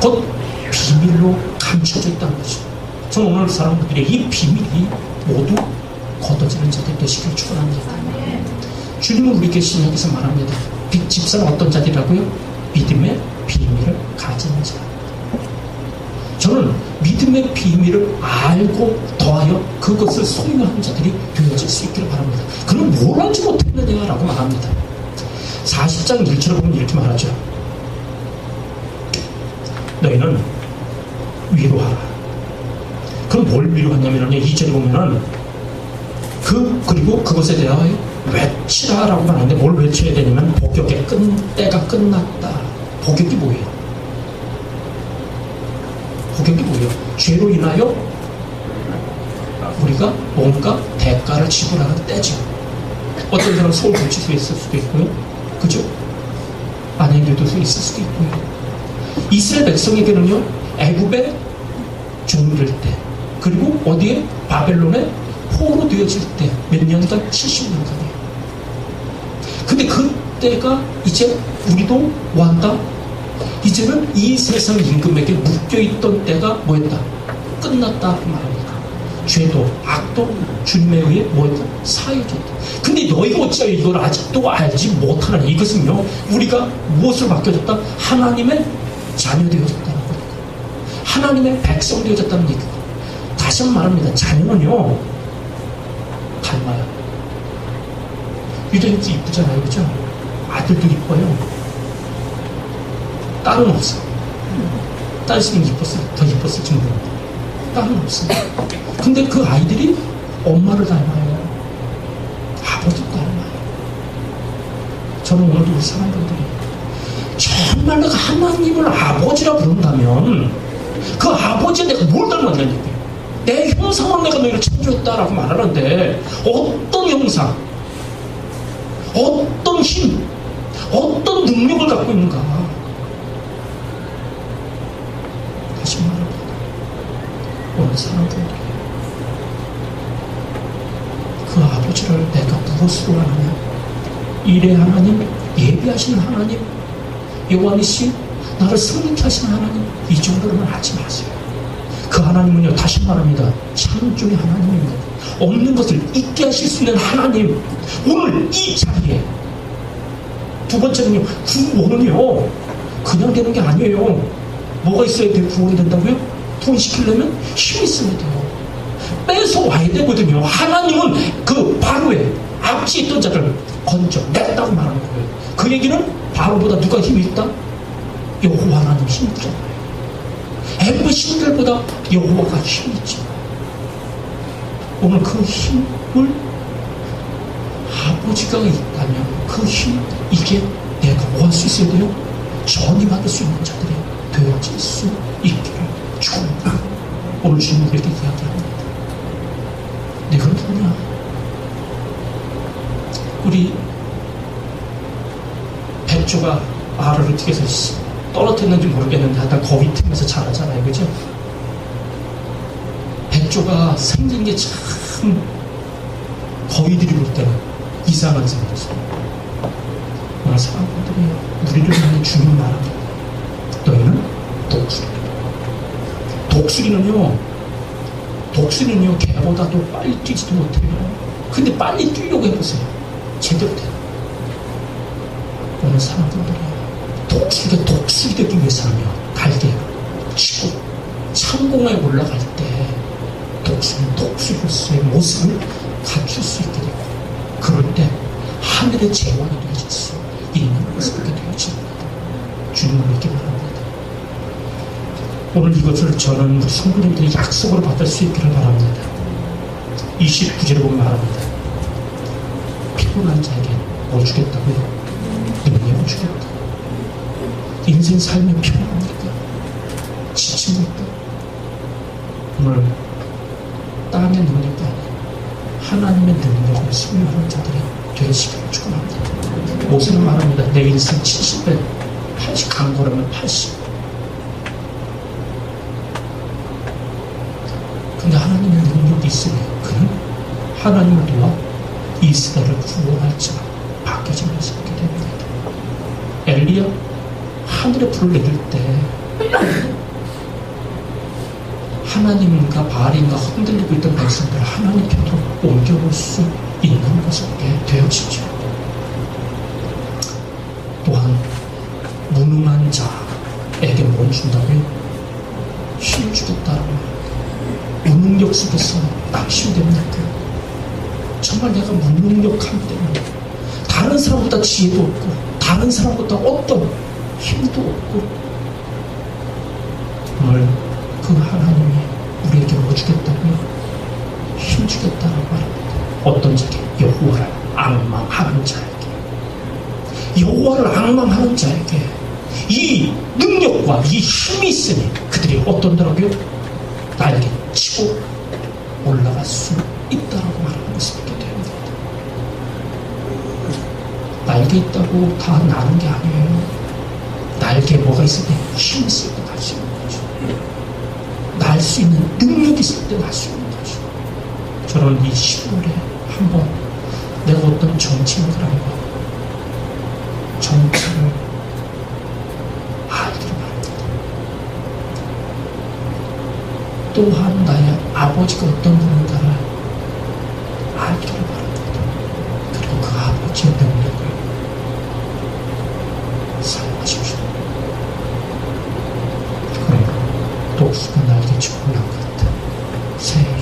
곧 비밀로 감춰져 있다는 거죠. 저는 오늘 사람들의 이 비밀이 모두 걷어지는 자들 되시길 축원합니다. 주님은 우리에게 신약에서 말합니다. 빛 집사는 어떤 자들이라고요? 믿음의 비밀을 가진 자. 저는 믿음의 비밀을 알고 더하여 그것을 소유한 자들이 되어질 수 있기를 바랍니다. 그럼 뭘 알지 못했느냐라고 말합니다. 40장 1절을 보면 이렇게 말하죠. 너희는 위로하라. 그럼 뭘 위로하냐면요. 2절에 보면은 그 그리고 그것에 대하여 외치라라고 말하는데 뭘 외쳐야 되냐면 복역의 끝 때가 끝났다. 복역이 뭐예요? 복역이 뭐예요? 죄로 인하여 우리가 뭔가 대가를 지불하는 때죠. 어떤 사람은 서울 구치소에 있을 수도 있고요. 그죠? 안행교도소에 있을 수도 있고요. 이스라엘 백성에게는요, 애굽에 종될 때, 그리고 어디에? 바벨론에 포로 되어질 때, 몇 년간? 70년간이에요. 근데 그때가 이제 우리도 왔다? 이제는 이 세상 임금에게 묶여있던 때가 뭐였다? 끝났다. 그 말합니다. 죄도, 악도 주님에 의해 뭐였다? 사해졌다. 근데 너희가 어찌하여 이걸 아직도 알지 못하느냐. 이것은요, 우리가 무엇을 맡겨졌다? 하나님의 자녀 되어졌다는 거니까. 하나님의 백성 되어졌다는 얘기고. 다시 한번 말합니다. 자녀는요, 닮아요. 유대인도 이쁘잖아요. 그죠? 아들도 이뻐요. 딸은 없어. 딸 있으면 이뻤을, 더 이뻤을지 모릅니다. 딸은 없어. 근데 그 아이들이 엄마를 닮아요. 아버지도 닮아요. 저는 오늘도 우리 사람들이 정말 내가 하나님을 아버지라 부른다면 그 아버지에 내가 뭘 닮았냐는 얘기예요. 내 형상으로 내가 너희를 창조했다라고 말하는데 어떤 형상, 어떤 힘, 어떤 능력을 갖고 있는가? 다시 말합니다. 오늘 사람들이 그 아버지를 내가 무엇으로 하느냐? 일의 하나님, 예비하시는 하나님, 요한이시 나를 성립케 하시는 하나님, 이 정도로는 하지 마세요. 그 하나님은요, 다시 말합니다. 창조의 하나님입니다. 없는 것을 있게 하실 수 있는 하나님. 오늘 이 자리에. 두 번째는요, 구원은요, 그냥 되는 게 아니에요. 뭐가 있어야 돼, 구원이 된다고요? 돈 시키려면 힘이 돼요. 뺏어 와야 되거든요. 하나님은 그 바로에 앞지 있던 자를 건져 냈다고 말하는 거예요. 그 얘기는 바로보다 누가 힘이 있다? 여호와 하나님 힘이 있잖아요. 애굽의 신들보다 여호와가 힘이 있죠. 오늘 그 힘을 아버지가 있다면 그 힘, 이게 내가 뭐할수 있어야 돼요? 전임받을 수 있는 자들이 되어질 수 있기를 축원합니다. 오늘 주님 우리에게 이야기합니다. 내가 누구냐? 우리 알을 어떻게 해서 떨어뜨렸는지 모르겠는데 하여튼 거위 틈에서 자라잖아요. 그죠? 백조가 생긴 게 참 거위들이 볼 때는 이상한 생겼어요. 오늘 사람들이 우리를 향해 주는 말합니다. 너희는 독수리다. 독수리는요, 독수리는요, 개보다도 빨리 뛰지도 못해요. 근데 빨리 뛰려고 해보세요. 제대로 돼요. 오늘 사람들이 독수리가 독수리 되기 위해서는요, 갈게 치고 창공에 올라갈 때 독수리는 독수리로서의 모습을 갖출 수 있게 되고, 그럴 때 하늘의 제왕이 되어질 수 있는 모습이 되어집니다. 주님을 믿기 바랍니다. 오늘 이것을 저는 우리 성도님들이 약속으로 받을 수 있기를 바랍니다. 29절에 보면 말합니다. 피곤한 자에게 뭐 주겠다고요? 능력을 주겠다. 인생 살면 피곤합니까? 지칩니까? 오늘 땅의 능력이 아니라 하나님의 능력을 소유하는 자들이 되시기를 축원합니다. 모세는 말합니다. 내 인생 70배, 80, 강거라면 80. 근데 하나님의 능력이 있으니 그는 하나님을 도와 이스라엘을 구원할 자가 바뀌어지면서 있게 됩니다. 엘리야 하늘에 불을 내릴 때 하나님과 바알인가 흔들리고 있던 백성들을 하나님 곁으로 옮겨볼 수 있는 것을 되어지죠. 또한 무능한 자에게 뭘 준다고요? 힘을 주겠다라고 무능력 속에서 낙심됩니까? 정말 내가 무능력함 때문에 다른 사람보다 지혜도 없고 다른 사람보다 어떤 힘도 없고 정말 그 하나님이 우리에게 뭐 주겠다고요? 힘 주겠다라고 말합니다. 어떤 자에게 여호와를 악망하는 자에게 여호와를 악망하는 자에게 이 능력과 이 힘이 있으니 그들이 어떤다라고요? 날개 치고 올라갈 수 있다라고 말하는 것을 믿게 됩니다. 날개 있다고 다 나는 게 아니에요. 날개 뭐가 있을 때 힘이 있을 때 날 수 있는 거죠. 날 수 있는 능력이 있을 때 날 수 있는 거죠. 저는 이 10월에 한번 내가 어떤 정치를 한번 정치를 알기를 바랍니다. 또한 나의 아버지가 어떤 분인가를 바랍니다. 그리고 그 아버지의 능력을 사용하십시오. 독수가 날개 치고 올라온 것 같은 새해